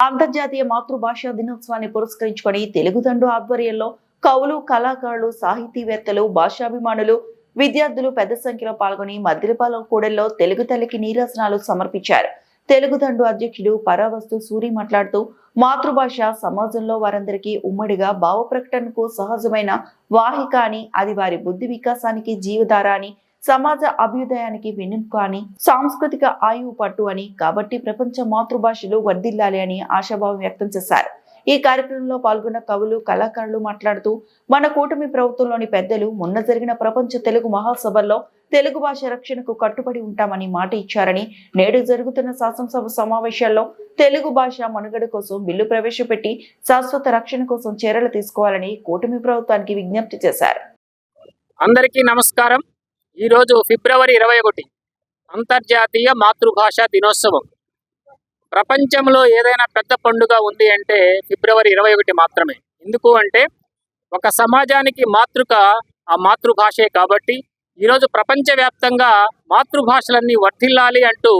అంతర్జాతీయ మాతృభాషా దినోత్సవాన్ని పురస్కరించుకొని తెలుగుదండు ఆధ్వర్యంలో కవులు కళాకారులు సాహితీవేత్తలు భాషాభిమానులు విద్యార్థులు పెద్ద సంఖ్యలో పాల్గొని మద్దిలపాలెం కూడల్లో తెలుగు తల్లికి నీరసనాలు సమర్పించారు. తెలుగుదండు అధ్యక్షుడు పరావస్తు సూరి మాట్లాడుతూ మాతృభాష సమాజంలో వారందరికీ ఉమ్మడిగా భావ ప్రకటనకు సహజమైన వాహిక అని అది వారి బుద్ధి వికాసానికి జీవధార అని సమాజ అభ్యుదయానికి వెన్నెముక అని సాంస్కృతిక ఆయువు పట్టు అని కాబట్టి ప్రపంచ మాతృభాషలు వర్ధిల్లాలి అని ఆశాభావం వ్యక్తం చేశారు. ఈ కార్యక్రమంలో పాల్గొన్న కవులు కళాకారులు మాట్లాడుతూ మన కూటమి ప్రభుత్వంలోని పెద్దలు మొన్న జరిగిన ప్రపంచ తెలుగు మహాసభల్లో తెలుగు భాష రక్షణకు కట్టుబడి ఉంటామని మాట ఇచ్చారని నేడు జరుగుతున్న శాసనసభ సమావేశాల్లో తెలుగు భాష మనుగడ కోసం బిల్లు ప్రవేశపెట్టి శాశ్వత రక్షణ కోసం చర్యలు తీసుకోవాలని కూటమి ప్రభుత్వానికి విజ్ఞప్తి చేశారు. అందరికీ నమస్కారం. ఈరోజు ఫిబ్రవరి ఇరవై ఒకటి అంతర్జాతీయ మాతృభాష దినోత్సవం. ప్రపంచంలో ఏదైనా పెద్ద పండుగ ఉంది అంటే ఫిబ్రవరి ఇరవై ఒకటి మాత్రమే. ఎందుకు అంటే ఒక సమాజానికి మాతృక ఆ మాతృభాషే కాబట్టి ఈరోజు ప్రపంచవ్యాప్తంగా మాతృభాషలన్నీ వర్ధిల్లాలి అంటూ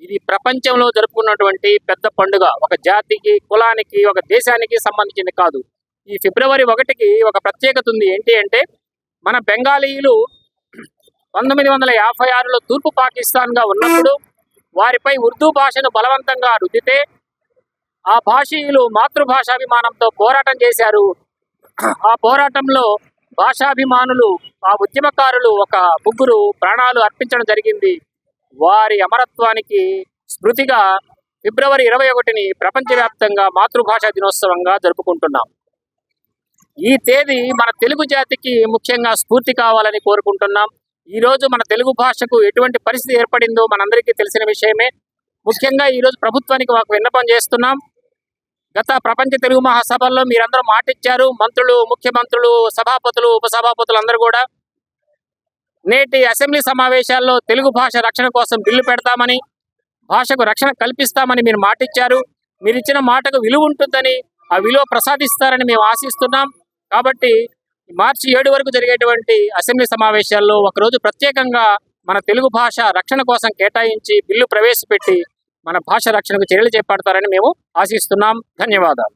ఇది ప్రపంచంలో జరుపుకున్నటువంటి పెద్ద పండుగ. ఒక జాతికి కులానికి ఒక దేశానికి సంబంధించింది కాదు. ఈ ఫిబ్రవరి ఒకటికి ఒక ప్రత్యేకత ఉంది ఏంటి అంటే మన బెంగాలీలు పంతొమ్మిది వందల యాభై ఆరులో తూర్పు పాకిస్తాన్గా ఉన్నప్పుడు వారిపై ఉర్దూ భాషను బలవంతంగా రుద్దితే ఆ భాషీయులు మాతృభాషాభిమానంతో పోరాటం చేశారు. ఆ పోరాటంలో భాషాభిమానులు ఆ ఉద్యమకారులు ఒక ముగ్గురు ప్రాణాలు అర్పించడం జరిగింది. వారి అమరత్వానికి స్మృతిగా ఫిబ్రవరి ఇరవై ఒకటిని ప్రపంచవ్యాప్తంగా మాతృభాషా దినోత్సవంగా జరుపుకుంటున్నాం. ఈ తేదీ మన తెలుగు జాతికి ముఖ్యంగా స్ఫూర్తి కావాలని కోరుకుంటున్నాం. ఈ రోజు మన తెలుగు భాషకు ఎటువంటి పరిస్థితి ఏర్పడిందో మనందరికీ తెలిసిన విషయమే. ముఖ్యంగా ఈరోజు ప్రభుత్వానికి మాకు విన్నపం చేస్తున్నాం. గత ప్రపంచ తెలుగు మహాసభల్లో మీరందరూ మాటిచ్చారు. మంత్రులు ముఖ్యమంత్రులు సభాపతులు ఉపసభాపతులు అందరూ కూడా నేటి అసెంబ్లీ సమావేశాల్లో తెలుగు భాష రక్షణ కోసం బిల్లు పెడతామని భాషకు రక్షణ కల్పిస్తామని మీరు మాటిచ్చారు. మీరు ఇచ్చిన మాటకు విలువ ఉంటుందని ఆ విలువ ప్రసాదిస్తారని మేము ఆశిస్తున్నాం. కాబట్టి మార్చి ఏడు వరకు జరిగేటువంటి అసెంబ్లీ సమావేశాల్లో ఒకరోజు ప్రత్యేకంగా మన తెలుగు భాష రక్షణ కోసం కేటాయించి బిల్లు ప్రవేశపెట్టి మన భాష రక్షణకు చర్యలు చేపడతారని మేము ఆశిస్తున్నాం. ధన్యవాదాలు.